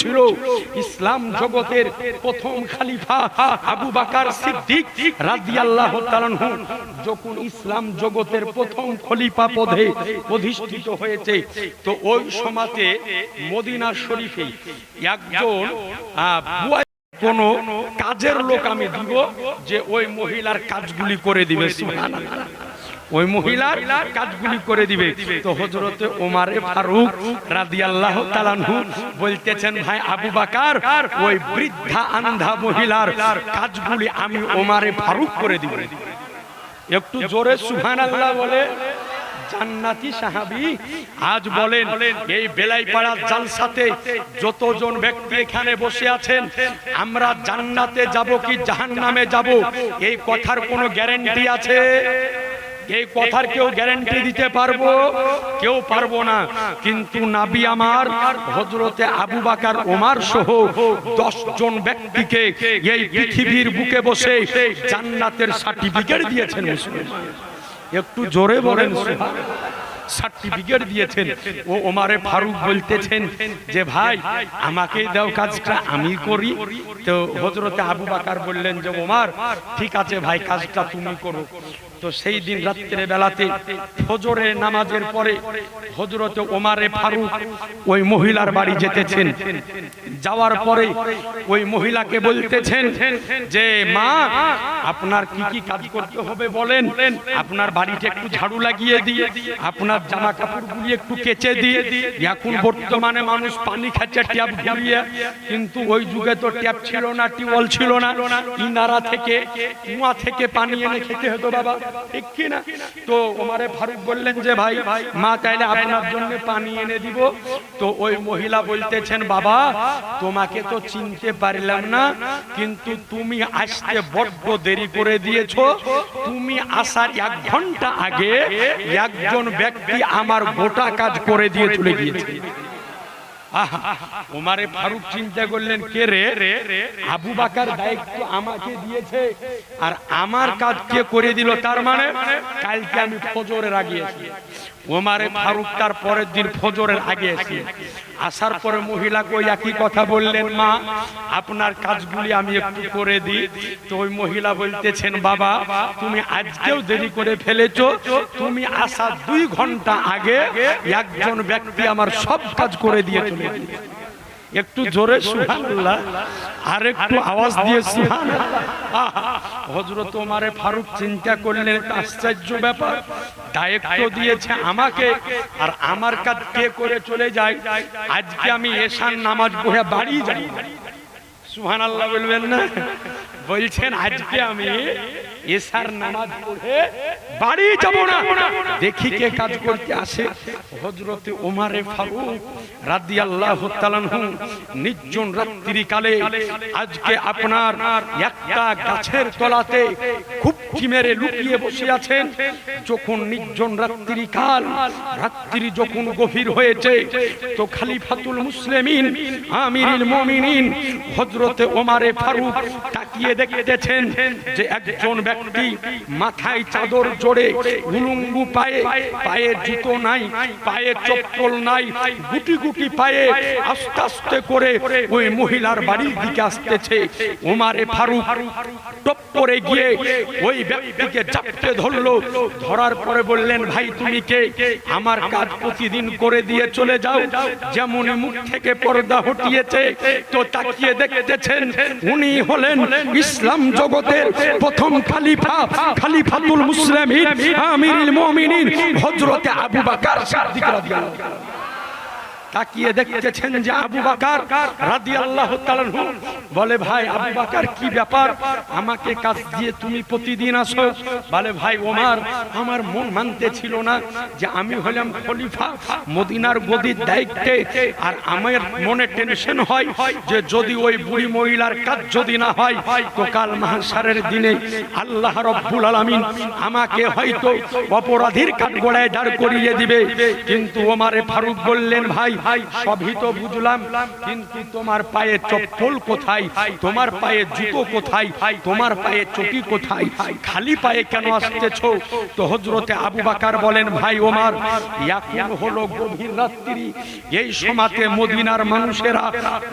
ছিল ইসলাম জগতের প্রথম খালিফা আবু বাকার সিদ্দিক রাদিয়াল্লাহু তাআলা যখন ইসলাম জগতের প্রথম খলিফা পদে অধিষ্ঠিত হয়েছে, তো ওই সমাজে মদিনা শরীফে একজন কোন কাজের লোক আমি দিব যে ওই মহিলার কাজগুলি করে দিবে, সুবহানাল্লাহ। ওই মহিলার কাজগুলি করে দিবে। তো হজরতে ওমারে ফারুক রাদিয়াল্লাহু তাআলাহু বলতেছেন, ভাই আবু বাকার, ওই বৃদ্ধা আন্ধা মহিলার কাজগুলি আমি ওমারে ফারুক করে দিব। একটু জোরে সুবহানাল্লাহ বলে, জান্নাতি সাহাবি, আজ বলেন, এই বেলাইপাড়ার জালসাতে যতজন ব্যক্তি এখানে বসে আছেন, আমরা জান্নাতে যাব কি জাহান্নামে যাব? এই কথার কোনো গ্যারান্টি আছে? এই কথার কেউ গ্যারান্টি দিতে পারব? কেউ পারব না। কিন্তু নাবি আমার হজরতে আবু বাকার, ওমার সহ জন ব্যক্তিকে এই পৃথিবীর বুকে বসে জান্নাতের সার্টিফিকেট দিয়েছেন একটু জোরে বলেন সার্টিফিকেট দিয়েছেন। ও ওমারে ফারুক বলতেছেন যে, ভাই আমাকে দাও কাজটা, আমি করি। তো হজরতে আবু বাকার বললেন যে, ওমার, ঠিক আছে ভাই, কাজটা তুমি করো। তো সেই দিন রাত্রে বেলাতে ফজরের নামাজের পরে হজরতে ওমারে ফারুক ওই মহিলার বাড়ি যেতেছেন। যাওয়ার পরে ওই মহিলাকে বলতেছেন যে, মা, আপনার কি কি কাজ করতে হবে বলেন? আপনার বাড়িতে একটু ঝাড়ু লাগিয়ে দিয়ে আপনার জামা কাপড় কাপড়গুলি একটু কেচে দিয়ে এখন বর্তমানে মানুষ পানি খাচ্ছে, ট্যাপ ঘুরিয়ে কিন্তু ওই যুগে তো ট্যাপ ছিল না, টিউবওয়েল ছিল না। ইনারা থেকে, কুয়া থেকে পানি এনে খেতে হতো বাবা। না? তো ওমারে ফারুক বললেন যে, ভাই, মা তাইলে আপনার জন্য পানি এনে দিব। তো ওই মহিলা বলতেছেন, বাবা, তোমাকে তো চিনতে পারলাম না, কিন্তু তুমি আসতে বড্ড দেরি করে দিয়েছ। তুমি আসার এক ঘণ্টা আগে একজন ব্যক্তি আমার গোটা কাজ করে দিয়ে চলে গিয়েছে। ওমারে ফারুক চিন্তা করলেন, কে রে? আবু বাকার দায়িত্ব আমাকে দিয়েছে আর আমার কাজ কে করে দিল, তার মানে কালকে আমি ফজরের আগে এসি ওমারে ফারুক তার পরের দিন ফজরের আগে এসে আসার পরে মহিলা কই একই কথা বললেন মা? আপনার কাজগুলি আমি একটু করে দিই। তো ওই মহিলা বলতেছেন, বাবা, তুমি আজকেও দেরি করে ফেলেছো। তুমি আসা দুই ঘণ্টা আগে একজন ব্যক্তি আমার সব কাজ করে দিয়ে চলে। একটু জোরে সুবহানাল্লাহ। আর একটু আওয়াজ দিয়ে সুবহানাল্লাহ। হযরত ওমরে ফারুক চিন্তা করলেন আশ্চর্য ব্যাপার। দায়িত্ব দিয়েছে আমাকে আর আমার কাজ কে করে চলে যায়? আজকে আমি এশার নামাজ পড়ে বাড়ি যাই। সুবহানাল্লাহ বলবেন না? বলছেন আজকে আমি এশার নামাজ পড়ে বাড়ি যাব না। দেখি কে কাজ করতে আসে। হযরতে ওমরে ফারুক রাদিয়াল্লাহু তাআলা নির্জন রাত্রি কালে আজকে আপনার একটা গাছের তলাতে খুব মেরে লুকিয়ে বসে আছেন। যখন নির্জন রাত্রি কাল রাত্রি যখন গভীর হয়েছে তো খালিফাতুল মুসলিমিন আমিরুল মুমিনিন হযরতে ওমরে ফারুক তাকিয়ে দেখতেছেন যে একজন ব্যক্তি মাথায় চাদর জোড়ে, উলুঙ্গু পায়ে পায়ে জুতো নাই, পায়ে চপ্পল নাই, গুটি গুটি পায়ে আস্তে আস্তে করে ওই মহিলার বাড়ির দিকে আসতেছে। ওমারে ফারুক টপ করে গিয়ে ওই ব্যক্তিকে চাপতে ধরলো, ধরার পরে বললেন, ভাই, তুমি কে? আমার কাজ প্রতিদিন করে দিয়ে চলে যাও। যেমন মুখ থেকে পর্দা হটিয়েছে, তো তাকিয়ে দেখতেছেন, উনি হলেন ইসলাম জগতের প্রথম খালিফা খালিফাতুল মুসলিমিন আমিরুল মুমিনিন হযরতে আবু বকর সিদ্দিক রাদিয়াল্লাহু তাকিয়ে দেখতেছেন যে আবু বাকার তাআলা আনহু। বলে, ভাই, আবু বাকার, কি ব্যাপার? আমাকে কাজ দিয়ে তুমি প্রতিদিন আসো? বলে, ভাই, ওমর, আমার মন মানতে ছিল না যে আমি হলাম খলিফা মদিনার গদির দায়িত্বে। আর আমার মনে টেনশন হয় যে যদি ওই বুড়ি মহিলার কাজ যদি না হয়, তো কাল মাহশারের দিনে আল্লাহ রব্বুল আলামিন আমাকে হয়তো অপরাধীর কাঠগড়ায় দাঁড় করিয়ে দিবে। কিন্তু ওমারে ফারুক বললেন, ভাই সবই তো বুঝলাম। কিন্তু তোমার পায়ে চপ্পল কোথায়? তোমার পায়ে জুতো কোথায়? তোমার পায়ে চটি কোথায়? খালি পায়ে কেন আসতেছ? তো হজরতে আবু বাকার বলেন, ভাই ওমার এখন হলো গভীর রাত্রি। এই সমাতে মদিনার মানুষেরা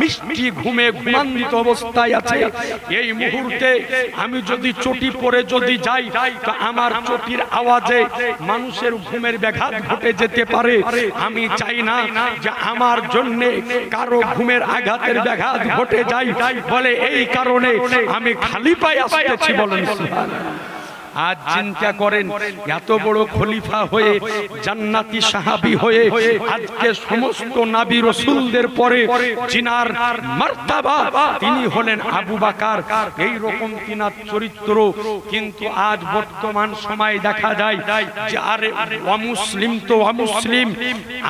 মিষ্টি ঘুমে ঘুমান্বিত অবস্থায় আছে। এই মুহূর্তে আমি যদি চটি পরে যদি যাই, তো আমার চটির আওয়াজে মানুষের ঘুমের ব্যাঘাত ঘটে যেতে পারে। আমি চাই না যে আমার জন্য কারও ঘুমের আঘাতের ব্যাঘাত ঘটে যায়, বলে এই কারণে আমি খালি পায়ে আসতেছি বলেন সুবহানাল্লাহ। আজ চিন্তা করেন, এত বড় খলিফা হয়ে, জান্নাতি সাহাবি হয়ে, আজকে সমস্ত নাবি রসুলদের পরে চিনার মার্তাবা তিনি হলেন আবু বাকার। এই রকম চরিত্র কিন্তু আজ বর্তমান সময় দেখা যায় যে আরে অমুসলিম তো অমুসলিম।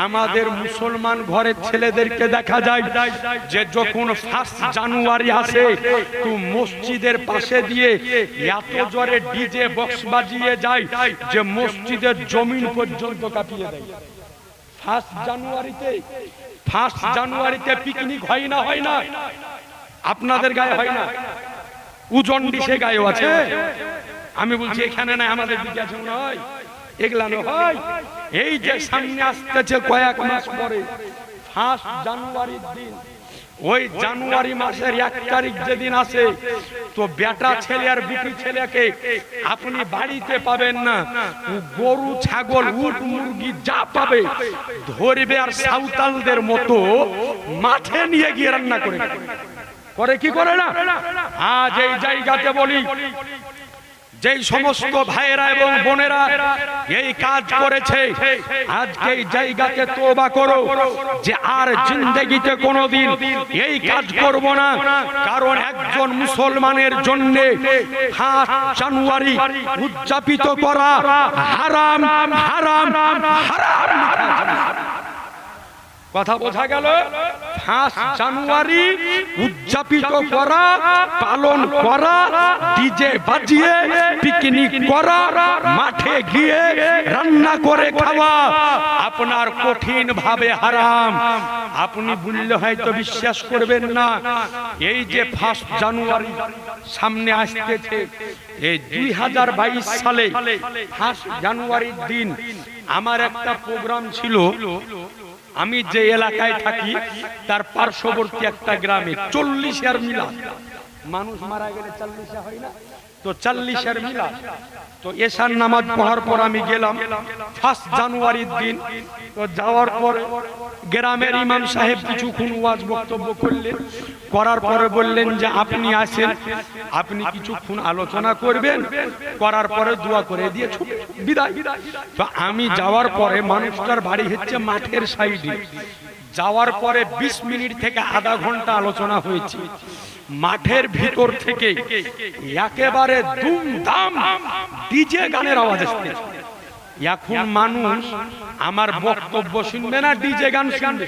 আমাদের মুসলমান ঘরের ছেলেদেরকে দেখা যায় যে যখন ফার্স্ট জানুয়ারি আসে, তো মসজিদের পাশে দিয়ে এত জোরে ডিজে বক্স বাজিয়ে যায় যে মসজিদের জমিন পর্যন্ত কাঁপিয়ে দেয়। ফার্স্ট জানুয়ারিতে ফার্স্ট জানুয়ারিতে পিকনিক হয় না হয় না? আপনাদের গায়ে হয় না? উজন ডিসে গায়েও আছে? আমি বলছি, এখানে না আমাদের মনে হয়। এগুলানো হয়। এই যে সামনে আসতেছে কয়েক মাস পরে, ফার্স্ট জানুয়ারির দিন ওই জানুয়ারি মাসের এক তারিখ যেদিন আছে তো বেটা ছেলে আর বিটি ছেলেকে আপনি বাড়িতে পাবেন না গরু, ছাগল, উট, মুরগি যা পাবে ধরবে আর সাঁওতালদের মতো মাঠে নিয়ে গিয়ে রান্না করে। করে কি করে না আজ এই জায়গাতে বলি যেই সমস্ত ভাইয়েরা এবং বোনেরা এই কাজ করেছে আজকে এই জায়গাতে তোবা করো, যে আর জিন্দগিতে কোনোদিন এই কাজ করব না। কারণ একজন মুসলমানের জন্য হাত জানুয়ারি উদযাপিত করা হারাম হারাম হারাম। কথা বোঝা গেল? ফার্স্ট জানুয়ারি উদযাপিত করা পালন করা ডিজে বাজিয়ে পিকনিক করা মাঠে গিয়ে রান্না করে খাওয়া। আপনার কঠিন ভাবে হারাম। আপনি বললে হয়তো বিশ্বাস করবেন না। এই যে ফার্স্ট জানুয়ারি সামনে আসতেছে এই দুই হাজার বাইশ সালে ফার্স্ট জানুয়ারির দিন আমার একটা প্রোগ্রাম ছিল। আমি যে এলাকায় থাকি, তার পার্শ্ববর্তী একটা গ্রামে চল্লিশ মিলা মানুষ মারা গেলে চল্লিশে হয় না? তো চল্লিশের মিলা। তো এশার নামাজ পড়ার পর আমি গেলাম। ফার্স্ট জানুয়ারির দিন। তো যাওয়ার পর গ্রামের ইমাম সাহেব কিছুক্ষণ ওয়াজ বক্তব্য করলেন। করার পরে বললেন যে, আপনি আসেন। আপনি কিছুক্ষণ আলোচনা করবেন। করার পরে দোয়া করে দিয়ে বিদায়। তো আমি যাওয়ার পরে মানুষটার বাড়ি হচ্ছে মাঠের সাইডে। যাওয়ার পরে ২০ মিনিট থেকে আধা ঘণ্টা আলোচনা হয়েছে। মাঠের ভিতর থেকে একেবারে দুমদাম ডিজে গানের আওয়াজ আসছে এখন মানুষ আমার বক্তব্য শুনবে না, ডিজে গান শুনবে।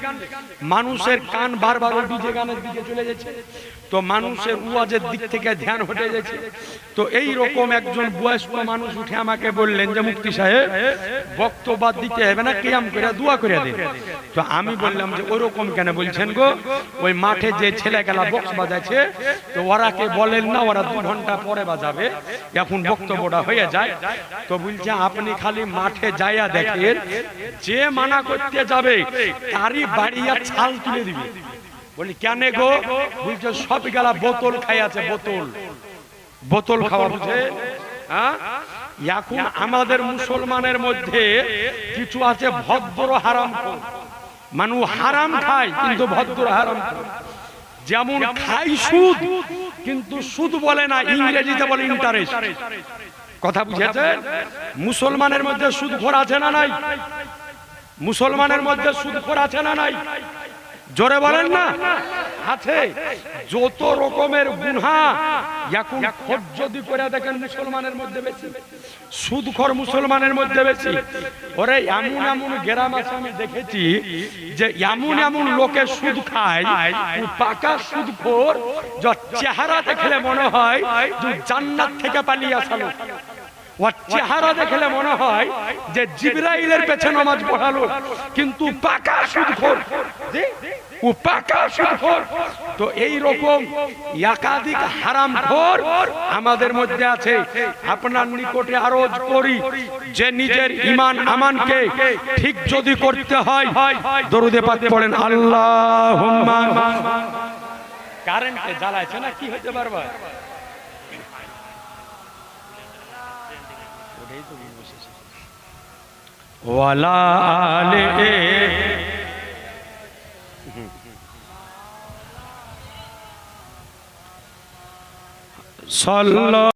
মানুষের কান বারবার ডিজে গানের দিকে চলে যাচ্ছে। তো মানুষের উয়াজের দিক থেকে ধ্যান হটে যাচ্ছে। তো এই রকম একজন বয়স্ক মানুষ উঠে আমাকে বললেন যে মুক্তি সাহেব, বক্তব্য দিতে হবে না, কিয়াম করে দোয়া করে দেন। তো আমি বললাম যে, ওরকম কেন বলছেন গো? ওই মাঠে যে ছেলে গেলা বক্স বাজাচ্ছে তো ওরা কে বলেন না, ওরা দু ঘণ্টা পরে বাজাবে। এখন বক্তব্যটা হয়ে যায়। তো বলছে, আপনি খালি মাঠে যাইয়া দেখেন, যে মানা করতে যাবে, তারই বাড়িয়া ছাল তুলে দিবে। বলি, কেন গো? বলছে সব গেলা বোতল খাই আছে বোতল। বোতল খাওয়া বুঝে হ্যাঁ? এখন আমাদের মুসলমানের মধ্যে কিছু আছে ভদ্র হারাম মানুষ হারাম খায় কিন্তু ভদ্র হারাম যেমন খাই সুদ কিন্তু সুদ বলে না ইংরেজিতে বলে ইন্টারেস্ট কথা বুঝেছে মুসলমানের মধ্যে সুদ খোর আছে না নাই? মুসলমানের মধ্যে সুদ খোর আছে না নাই? জোরে বলেন না। আছে যত রকমের গুনহা এখন খোঁজ যদি করে দেখেন মুসলমানের মধ্যে বেশি সুদখর মুসলমানের মধ্যে বেশি। ওরে এমন এমন গ্রাম আছে আমি দেখেছি যে এমন এমন লোকে সুদ খায় ও পাকা সুদখোর যার চেহারা দেখলে মনে হয় যে জান্নাত থেকে পালিয়ে আসা লোক ওর চেহারা দেখলে মনে হয় যে জিব্রাইলের পেছনে নামাজ পড়ালো কিন্তু পাকা সুদখোর। জি? তো এই রকম একাধিক হারাম খোর আমাদের মধ্যে আছে। আপনার নিকটে আরজ করি যে নিজের ইমান আমানকে ঠিক যদি করতে হয়, দরুদে পাক পড়েন আল্লাহ কারেন্টে জ্বালাইছে না, কি হইতে পারবা ওয়ালা আলে صلى